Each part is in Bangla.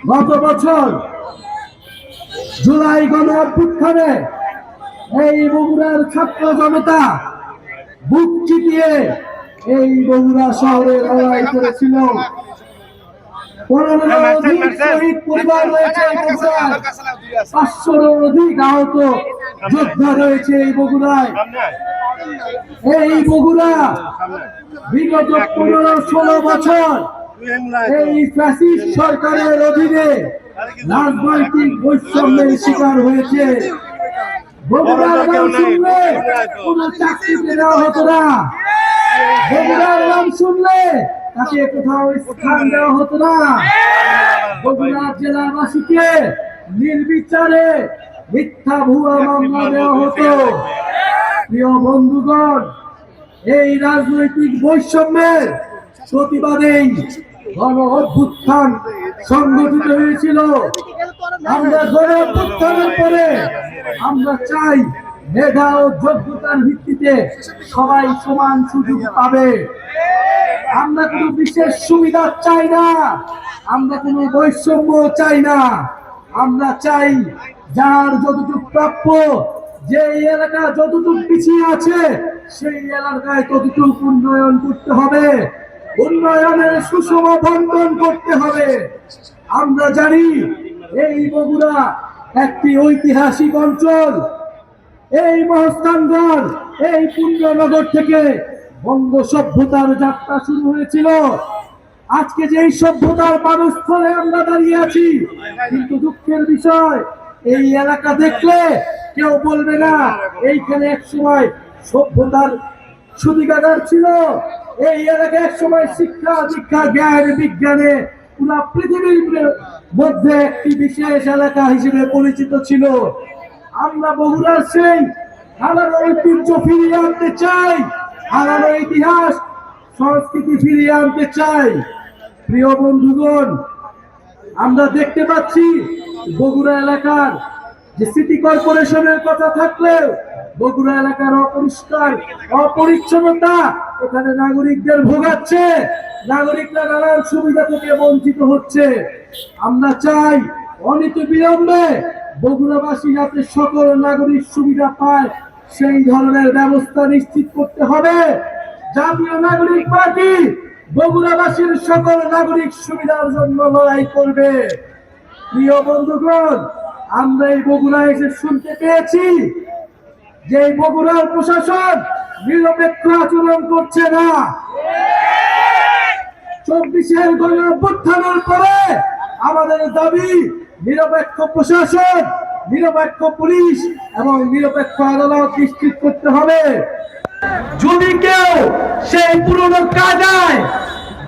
গত বছর জুলাই গণ অভ্যুত্থানে এই বগুড়ার ছাত্র জনতা বুক চিতিয়ে এই বগুড়া শহরে লড়াই করেছিল। পাঁচশোর অধিক আহত যোদ্ধা রয়েছে এই বগুড়ায়। এই বগুড়া বিগত পনেরো ষোলো বছর এই ফ্যাসিস্ট সরকারের অধীনে রাজনৈতিক বৈষম্যের শিকার হয়েছে। জেলাবাসীকে নির্বিচারে মিথ্যা ভুয়া মামলা দেওয়া হতো। প্রিয় বন্ধুগণ, এই রাজনৈতিক বৈষম্যের প্রতিবাদেই গণ অভ্যুত্থান সংগঠিত হয়েছিল। আমরা গণ অভ্যুত্থানের পরে আমরা চাই মেধা ও যোগ্যতার ভিত্তিতে সবাই সমান সুযোগ পাবে। আমরা কোনো বিশেষ সুবিধা চাই না, আমরা কোনো বৈষম্য চাই না। আমরা চাই যার যতটুকু প্রাপ্য, যে এলাকা যতটুকু পিছিয়ে আছে, সেই এলাকায় ততটুকু উন্নয়ন করতে হবে। উন্নয়নের সুষম বন্টন করতে হবে। আমরা জানি এই বগুড়া একটি ঐতিহাসিক অঞ্চল। এই মহস্থানগড় এই পুণ্যনগর থেকে বঙ্গ সভ্যতার যাত্রা শুরু হয়েছিল। আজকে যে সভ্যতার পারস্থলে আমরা দাঁড়িয়ে আছি, কিন্তু দুঃখের বিষয়, এই এলাকা দেখলে কেউ বলবে না, এইখানে এক সময় সভ্যতার সুবিধাগার ছিল। এই এলাকা এক সময় শিক্ষা, দীক্ষা, জ্ঞান, বিজ্ঞানে পুরা পৃথিবীর মধ্যে একটি বিশেষ এলাকা হিসেবে পরিচিত ছিল। আমরা বহুরার সেই হারানো ঐতিহ্য ফিরিয়ে আনতে চাই, হারানো ইতিহাস, সংস্কৃতি ফিরিয়ে আনতে চাই। প্রিয় বন্ধুগণ, আমরা দেখতে পাচ্ছি বগুড়া এলাকার যে সিটি কর্পোরেশনের কথা থাকলেও বগুড়া এলাকার অপরিষ্কার, অপরিচ্ছন্নতা। এখানে নাগরিকদের ভোগাচ্ছে। নাগরিকরা নানান সুবিধা থেকে বঞ্চিত হচ্ছে। আমরা চাই অনিত বিলম্বে বগুড়াবাসী যাতে সকল নাগরিক সুবিধা পায়, সেই ধরনের ব্যবস্থা নিশ্চিত করতে হবে। জাতীয় নাগরিক পার্টি বগুড়াবাসীর সকল নাগরিক সুবিধার জন্য লড়াই করবে। প্রিয় বন্ধুগণ, আমরা এই বগুড়া এসে শুনতে পেয়েছি। যে বগুড়ার প্রশাসন নিরপেক্ষ আচরণ করছে না। চব্বিশের গণ অভ্যুত্থানের পরে আমাদের দাবি নিরপেক্ষ প্রশাসন, নিরপেক্ষ পুলিশ এবং নিরপেক্ষ আদালত নিশ্চিত করতে হবে। যদি কেউ সেই পুরনো কাজায়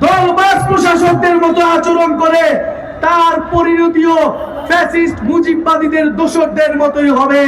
দলবাস প্রশাসকদের মতো আচরণ করে, তার পরিণতিও ফ্যাসিস্ট মুজিববাদীদের দোসরদের মতোই হবে।